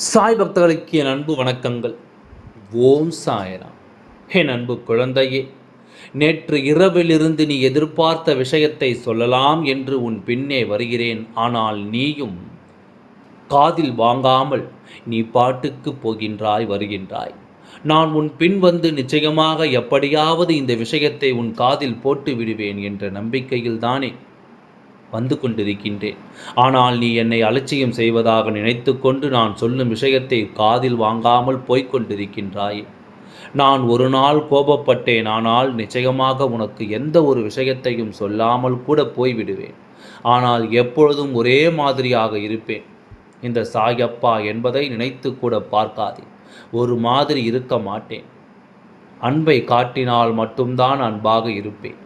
சாய் பக்தர்களுக்கு என் அன்பு வணக்கங்கள். ஓம் சாயராம். என் அன்பு குழந்தையே நேற்று இரவிலிருந்து நீ எதிர்பார்த்த விஷயத்தை சொல்லலாம் என்று உன் பின்னே வருகிறேன். ஆனால் நீயும் காதில் வாங்காமல் நீ பாட்டுக்கு போகின்றாய் வருகின்றாய். நான் உன் பின் வந்து நிச்சயமாக எப்படியாவது இந்த விஷயத்தை உன் காதில் போட்டு விடுவேன் என்ற நம்பிக்கையில் தானே வந்து கொண்டிருக்கின்றேன். ஆனால் நீ என்னை அலட்சியம் செய்வதாக நினைத்து கொண்டு நான் சொல்லும் விஷயத்தை காதில் வாங்காமல் போய்க்கொண்டிருக்கின்றாய் நான் ஒரு நாள் கோபப்பட்டேன் ஆனால் நிச்சயமாக உனக்கு எந்த ஒரு விஷயத்தையும் சொல்லாமல் கூட போய்விடுவேன். ஆனால் எப்பொழுதும் ஒரே மாதிரியாக இருப்பேன். இந்த சாயப்பா என்பதை நினைத்து கூட பார்க்காதே. ஒரு மாதிரி இருக்க மாட்டேன். அன்பை காட்டினால் மட்டும்தான் அன்பாக இருப்பேன்.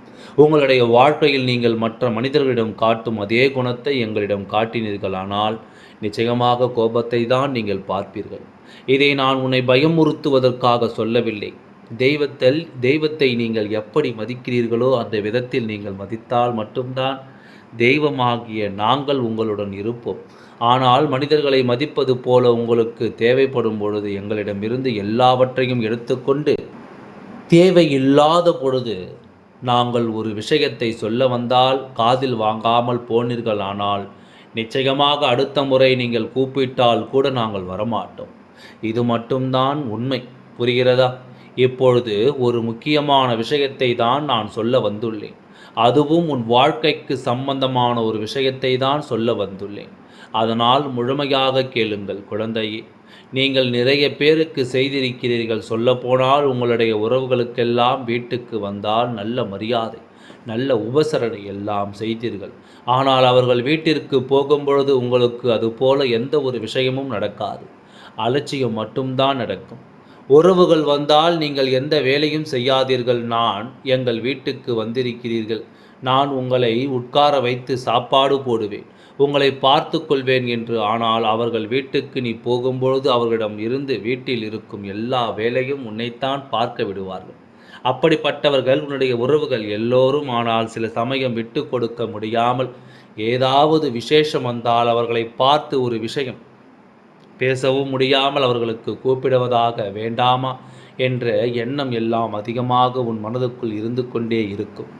உங்களுடைய வாழ்க்கையில் நீங்கள் மற்ற மனிதர்களிடம் காட்டும் அதே குணத்தை எங்களிடம் காட்டினீர்களானால் நிச்சயமாக கோபத்தை தான் நீங்கள் பார்ப்பீர்கள். இதை நான் உன்னை பயமுறுத்துவதற்காக சொல்லவில்லை. தெய்வத்தில் தெய்வத்தை நீங்கள் எப்படி மதிக்கிறீர்களோ அந்த விதத்தில் நீங்கள் மதித்தால் மட்டும்தான் தெய்வமாகிய நாங்கள் உங்களுடன் இருப்போம். ஆனால் மனிதர்களை மதிப்பது போல உங்களுக்கு தேவைப்படும் பொழுது எங்களிடமிருந்து எல்லாவற்றையும் எடுத்துக்கொண்டு தேவையில்லாத பொழுது நாங்கள் ஒரு விஷயத்தை சொல்ல வந்தால் காதில் வாங்காமல் போனீர்களானால் நிச்சயமாக அடுத்த முறை நீங்கள் கூப்பிட்டால் கூட நாங்கள் வரமாட்டோம். இது மட்டும்தான் உண்மை. புரிகிறதா? இப்பொழுது ஒரு முக்கியமான விஷயத்தை தான் நான் சொல்ல வந்துள்ளேன். அதுவும் உன் வாழ்க்கைக்கு சம்பந்தமான ஒரு விஷயத்தை தான் சொல்ல வந்துள்ளேன். அதனால் முழுமையாக கேளுங்கள் குழந்தையே. நீங்கள் நிறைய பேருக்கு செய்திருக்கிறீர்கள். சொல்லப்போனால் உங்களுடைய உறவுகளுக்கெல்லாம் வீட்டுக்கு வந்தால் நல்ல மரியாதை நல்ல உபசரணை எல்லாம் செய்தீர்கள். ஆனால் அவர்கள் வீட்டிற்கு போகும்பொழுது உங்களுக்கு அதுபோல எந்த ஒரு விஷயமும் நடக்காது. அலட்சியம் மட்டும்தான் நடக்கும். உறவுகள் வந்தால் நீங்கள் எந்த வேலையும் செய்யாதீர்கள். நான் எங்கள் வீட்டுக்கு வந்திருக்கிறீர்கள். நான் உங்களை உட்கார வைத்து சாப்பாடு போடுவேன். உங்களை பார்த்து கொள்வேன் என்று. ஆனால் அவர்கள் வீட்டுக்கு நீ போகும்பொழுது அவர்களிடம் இருந்து வீட்டில் இருக்கும் எல்லா வேலையும் உன்னைத்தான் பார்க்க விடுவார்கள். அப்படிப்பட்டவர்கள் உன்னுடைய உறவுகள் எல்லோரும் ஆனால் சில சமயம் விட்டு கொடுக்க முடியாமல் ஏதாவது விசேஷம் வந்தால் அவர்களை பார்த்து ஒரு விஷயம் பேசவும் முடியாமல் அவர்களுக்கு கூப்பிடுவதாக வேண்டாமா? என்ற எண்ணம் எல்லாம் அதிகமாக உன் மனதுக்குள் இருந்து கொண்டே இருக்கும்.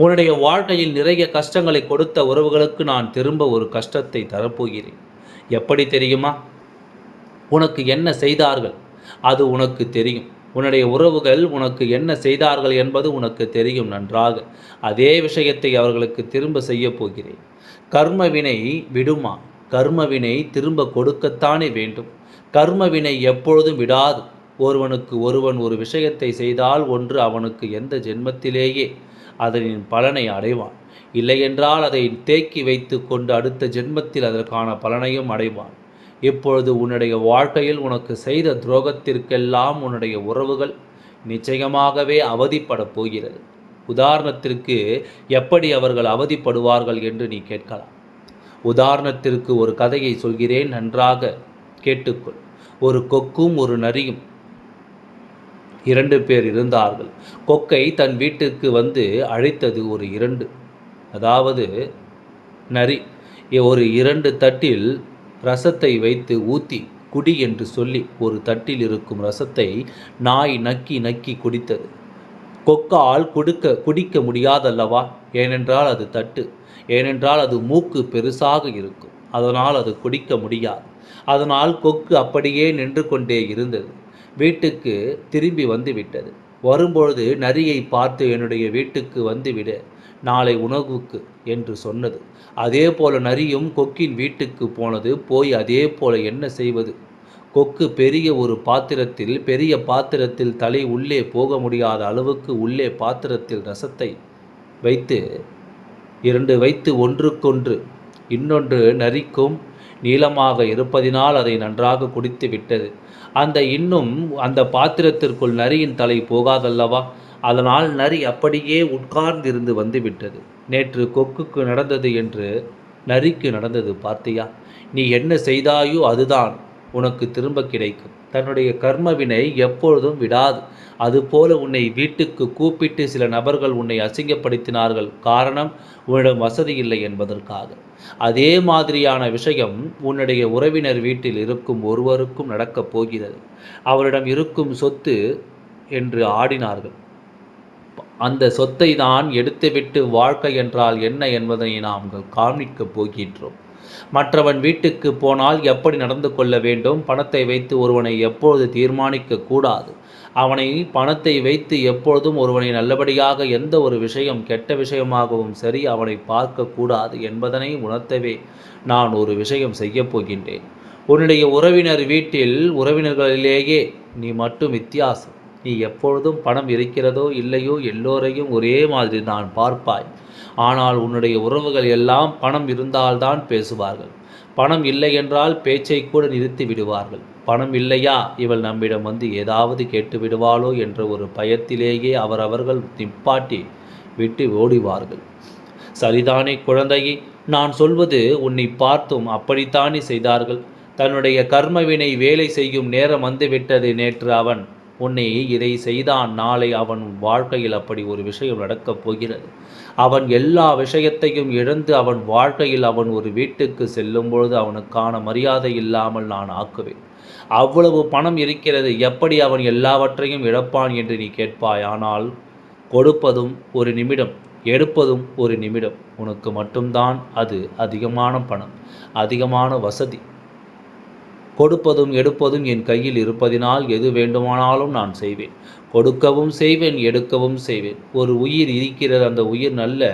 உன்னுடைய வாழ்க்கையில் நிறைய கஷ்டங்களை கொடுத்த உறவுகளுக்கு நான் திரும்ப ஒரு கஷ்டத்தை தரப்போகிறேன். எப்படி தெரியுமா? உனக்கு என்ன செய்தார்கள்? அது உனக்கு தெரியும். உன்னுடைய உறவுகள் உனக்கு என்ன செய்தார்கள் என்பது உனக்கு தெரியும் நன்றாக. அதே விஷயத்தை அவர்களுக்கு திரும்ப செய்ய போகிறேன். கர்மவினை விடுமா? கர்மவினை திரும்ப கொடுக்கத்தானே வேண்டும். கர்மவினை எப்பொழுதும் விடாது. ஒருவனுக்கு ஒருவன் ஒரு விஷயத்தை செய்தால் ஒன்று அவனுக்கு எந்த ஜென்மத்திலேயே அதனின் பலனை அடைவான். இல்லையென்றால் அதை தேக்கி வைத்து கொண்டு அடுத்த ஜென்மத்தில் அதற்கான பலனையும் அடைவான். இப்பொழுது உன்னுடைய வாழ்க்கையில் உனக்கு செய்த துரோகத்திற்கெல்லாம் உன்னுடைய உறவுகள் நிச்சயமாகவே அவதிப்படப் போகிறது. உதாரணத்திற்கு எப்படி அவர்கள் அவதிப்படுவார்கள் என்று நீ கேட்கலாம். உதாரணத்திற்கு ஒரு கதையை சொல்கிறேன் நன்றாக கேட்டுக்கொள். ஒரு கொக்கும் ஒரு நரியும் இரண்டு பேர் இருந்தார்கள். கொக்கை தன் வீட்டுக்கு வந்து அழைத்தது ஒரு இரண்டு. அதாவது நரி ஒரு இரண்டு தட்டில் ரசத்தை வைத்து ஊற்றி குடி என்று சொல்லி ஒரு தட்டில் இருக்கும் ரசத்தை நாய் நக்கி நக்கி குடித்தது. கொக்கால் கொடுக்க குடிக்க முடியாதல்லவா? ஏனென்றால் அது தட்டு. ஏனென்றால் அது மூக்கு பெருசாக இருக்கும். அதனால் அது குடிக்க முடியாது. அதனால் கொக்கு அப்படியே நின்று கொண்டே இருந்தது. வீட்டுக்கு திரும்பி வந்து விட்டது வரும்பொழுது நரியை பார்த்து என்னுடைய வீட்டுக்கு வந்துவிட நாளை உணவுக்கு என்று சொன்னது. அதே போல நரியும் கொக்கின் வீட்டுக்கு போனது. போய் அதே போல என்ன செய்வது? கொக்கு பெரிய ஒரு பாத்திரத்தில் பெரிய பாத்திரத்தில் தலை உள்ளே போக முடியாத அளவுக்கு உள்ளே பாத்திரத்தில் ரசத்தை வைத்து இரண்டு வைத்து ஒன்றுக்கொன்று இன்னொன்று நரிக்கும் நீளமாக இருப்பதினால் அதை நன்றாக குடித்து விட்டது. அந்த இன்னும் அந்த பாத்திரத்திற்குள் நரியின் தலை போகாதல்லவா? அதனால் நரி அப்படியே உட்கார்ந்திருந்து வந்துவிட்டது. நேற்று கொக்குக்கு நடந்தது என்று நரிக்கு நடந்தது பார்த்தியா? நீ என்ன செய்தாயோ அதுதான். உனக்கு திரும்ப கிடைக்கும். தன்னுடைய கர்மவினை எப்பொழுதும் விடாது. அதுபோல உன்னை வீட்டுக்கு கூப்பிட்டு சில நபர்கள் உன்னை அசிங்கப்படுத்தினார்கள். காரணம் உன்னிடம் வசதி இல்லை என்பதற்காக. அதே மாதிரியான விஷயம் உன்னுடைய உறவினர் வீட்டில் இருக்கும் ஒருவருக்கும் நடக்கப் போகிறது. அவரிடம் இருக்கும் சொத்து என்று ஆடினார்கள். அந்த சொத்தை தான் எடுத்துவிட்டு வாழ்க்கை என்றால் என்ன என்பதை நாம் காண்பிக்கப் போகின்றோம். மற்றவன் வீட்டுக்கு போனால் எப்படி நடந்து கொள்ள வேண்டும்? பணத்தை வைத்து ஒருவனை எப்பொழுது தீர்மானிக்க கூடாது? அவனை பணத்தை வைத்து எப்பொழுதும் ஒருவனை நல்லபடியாக எந்த ஒரு விஷயம் கெட்ட விஷயமாகவும் சரி அவனை பார்க்கக்கூடாது என்பதனை உணர்த்தவே நான் ஒரு விஷயம் செய்யப் போகின்றேன். உன்னுடைய உறவினர் வீட்டில் உறவினர்களிலேயே நீ மட்டும் வித்தியாசம். நீ எப்பொழுதும் பணம் இருக்கிறதோ இல்லையோ எல்லோரையும் ஒரே மாதிரி தான் பார்ப்பாய். ஆனால் உன்னுடைய உறவுகள் எல்லாம் பணம் இருந்தால்தான் பேசுவார்கள். பணம் இல்லை என்றால் பேச்சை கூட நிறுத்தி விடுவார்கள். பணம் இல்லையா? இவள் நம்மிடம் வந்து ஏதாவது கேட்டு விடுவாளோ என்ற ஒரு பயத்திலேயே அவரவர்கள் நிப்பாட்டி விட்டு ஓடிவார்கள். சரிதானே குழந்தையே நான் சொல்வது உன்னை பார்த்தும் அப்படித்தானே செய்தார்கள். தன்னுடைய கர்மவினை வேலை செய்யும் நேரம் வந்துவிட்டது நேற்று அவன். உன்னை இதை செய்தான் நாளை அவன் வாழ்க்கையில் அப்படி ஒரு விஷயம் நடக்கப் போகிறது. அவன் எல்லா விஷயத்தையும் இழந்து அவன் வாழ்க்கையில் அவன் ஒரு வீட்டுக்கு செல்லும் பொழுது அவனுக்கான மரியாதை இல்லாமல் நான் ஆக்குவேன். அவ்வளவு பணம் இருக்கிறது எப்படி அவன் எல்லாவற்றையும் இழப்பான் என்று நீ கேட்பாய்? ஆனால் கொடுப்பதும் ஒரு நிமிடம் எடுப்பதும் ஒரு நிமிடம். உனக்கு மட்டும்தான் அது அதிகமான பணம் அதிகமான வசதி. கொடுப்பதும் எடுப்பதும் என் கையில் இருப்பதினால் எது வேண்டுமானாலும் நான் செய்வேன். கொடுக்கவும் செய்வேன் எடுக்கவும் செய்வேன். ஒரு உயிர் இருக்கிறது அந்த உயிர் நல்ல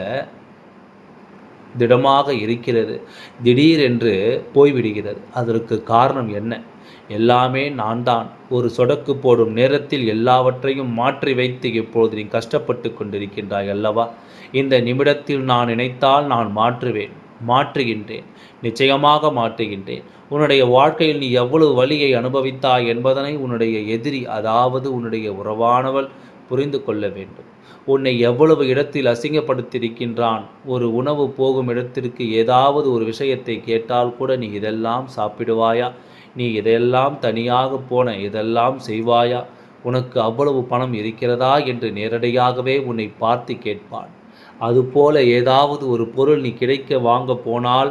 திடமாக இருக்கிறது. திடீரென்று போய்விடுகிறது. அதற்கு காரணம் என்ன? எல்லாமே நான் தான். ஒரு சொடக்கு போடும் நேரத்தில் எல்லாவற்றையும் மாற்றி வைத்து இப்பொழுது நீ கஷ்டப்பட்டு கொண்டிருக்கின்றாய் அல்லவா? இந்த நிமிடத்தில் நான் நினைத்தால் நான் மாற்றுவேன். மாற்றுகின்றேன். நிச்சயமாக மாற்றுகின்றேன். உன்னுடைய வாழ்க்கையில் நீ எவ்வளவு வழியை அனுபவித்தாய் என்பதனை உன்னுடைய எதிரி அதாவது உன்னுடைய உறவானவள் புரிந்து கொள்ள வேண்டும். உன்னை எவ்வளவு இடத்தில் அசிங்கப்படுத்தியிருக்கின்றான் ஒரு உணவு போகும் இடத்திற்கு ஏதாவது ஒரு விஷயத்தை கேட்டால் கூட நீ இதெல்லாம் சாப்பிடுவாயா? நீ இதையெல்லாம் தனியாக போன இதெல்லாம் செய்வாயா? உனக்கு அவ்வளவு பணம் இருக்கிறதா? என்று நேரடியாகவே உன்னை பார்த்து கேட்பான். அதுபோல ஏதாவது ஒரு பொருள் நீ கிடைக்க வாங்க போனால்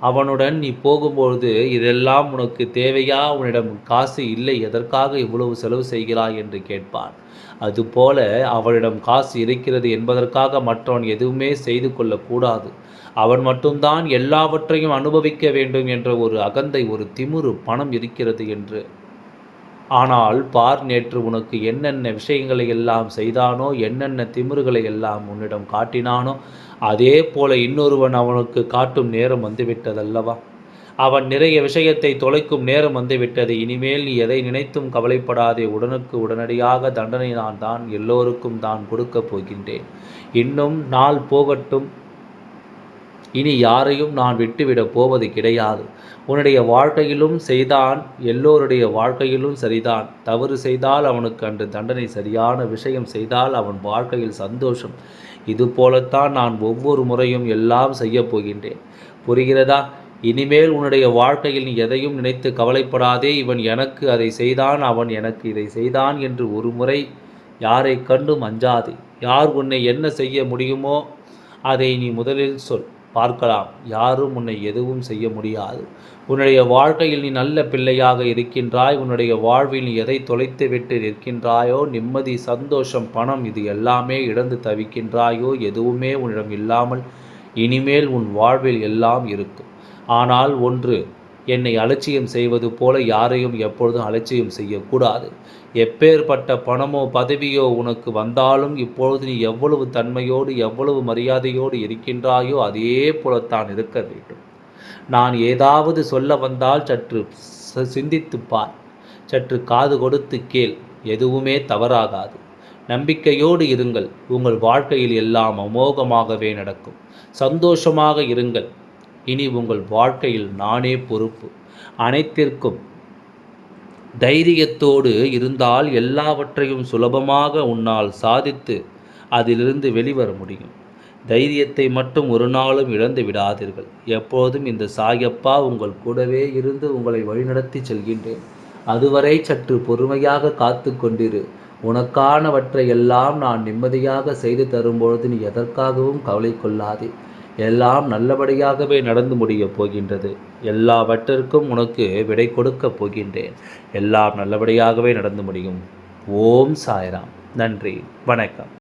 அவனுடன் நீ போகும்பொழுது இதெல்லாம் உனக்கு தேவையா? உன்னிடம் காசு இல்லை எதற்காக இவ்வளவு செலவு செய்கிறாய்? என்று கேட்பான். அதுபோல அவனிடம் காசு இருக்கிறது என்பதற்காக மற்றவன் எதுவுமே செய்து கொள்ளக்கூடாது அவன் மட்டும்தான் எல்லாவற்றையும் அனுபவிக்க வேண்டும் என்ற ஒரு அகந்தை ஒரு திமுரு பணம் இருக்கிறது என்று ஆனால் பார் நேற்று உனக்கு என்னென்ன விஷயங்களை எல்லாம் செய்தானோ என்னென்ன திமிர்களை எல்லாம் உன்னிடம் காட்டினானோ அதே போல இன்னொருவன் அவனுக்கு காட்டும் நேரம் வந்துவிட்டதல்லவா? அவன் நிறைய விஷயத்தை தொலைக்கும் நேரம் வந்துவிட்டது. இனிமேல் நீ எதை நினைத்தும் கவலைப்படாதே. உடனுக்கு உடனடியாக தண்டனை நான் தான் எல்லோருக்கும் தான் கொடுக்கப் போகின்றேன். இன்னும் நாள் போகட்டும். இனி யாரையும் நான் விட்டுவிடப் போவது கிடையாது. உன்னுடைய வாழ்க்கையிலும் செய்தான் எல்லோருடைய வாழ்க்கையிலும் சரிதான். தவறு செய்தால் அவனுக்கு அன்று தண்டனை சரியான விஷயம் செய்தால் அவன் வாழ்க்கையில் சந்தோஷம். இது போலத்தான் நான் ஒவ்வொரு முறையும் எல்லாம் செய்யப் போகின்றேன். புரிகிறதா? இனிமேல் உன்னுடைய வாழ்க்கையில் நீ எதையும் நினைத்து கவலைப்படாதே. இவன் எனக்கு அதை செய்தான் அவன் எனக்கு இதை செய்தான் என்று ஒரு முறை யாரை கண்டும் அஞ்சாதே. யார் உன்னை என்ன செய்ய முடியுமோ அதை நீ முதலில் சொல். பார்க்கலாம். யாரும் உன்னை எதுவும் செய்ய முடியாது. உன்னுடைய வாழ்க்கையில் நீ நல்ல பிள்ளையாக இருக்கின்றாய். உன்னுடைய வாழ்வில் நீ எதை தொலைத்து விட்டு நிற்கின்றாயோ நிம்மதி சந்தோஷம் பணம் இது எல்லாமே இழந்து தவிக்கின்றாயோ எதுவுமே உன்னிடம் இல்லாமல் இனிமேல் உன் வாழ்வில் எல்லாம் இருக்கும். ஆனால் ஒன்று என்னை அலட்சியம் செய்வது போல யாரையும் எப்பொழுதும் அலட்சியம் செய்யக்கூடாது. எப்பேற்பட்ட பணமோ பதவியோ உனக்கு வந்தாலும் இப்பொழுது நீ எவ்வளவு தன்மையோடு எவ்வளவு மரியாதையோடு இருக்கின்றாயோ அதே போலத்தான் இருக்க வேண்டும். நான் ஏதாவது சொல்ல வந்தால் சற்று சிந்தித்து பார். சற்று காது கொடுத்து கேள். எதுவுமே தவறாகாது. நம்பிக்கையோடு இருங்கள். உங்கள் வாழ்க்கையில் எல்லாம் அமோகமாகவே நடக்கும். சந்தோஷமாக இருங்கள். இனி உங்கள் வாழ்க்கையில் நானே பொறுப்பு. அனைத்திற்கும் தைரியத்தோடு இருந்தால் எல்லாவற்றையும் சுலபமாக உன்னால் சாதித்து அதிலிருந்து வெளிவர முடியும். தைரியத்தை மட்டும் ஒரு நாளும் இழந்து விடாதீர்கள். எப்போதும் இந்த சாயப்பா உங்கள் கூடவே இருந்து உங்களை வழிநடத்தி செல்கின்றேன். அதுவரை சற்று பொறுமையாக காத்து கொண்டிரு. உனக்கானவற்றை எல்லாம் நான் நிம்மதியாக செய்து தரும்பொழுது நீ எதற்காகவும் கவலை கொள்ளாதே. எல்லாம் நல்லபடியாகவே நடந்து முடியப் போகின்றது. எல்லாவற்றிற்கும் உனக்கு விடை கொடுக்கப் போகின்றேன். எல்லாம் நல்லபடியாகவே நடந்து முடியும். ஓம் சாய்ராம். நன்றி. வணக்கம்.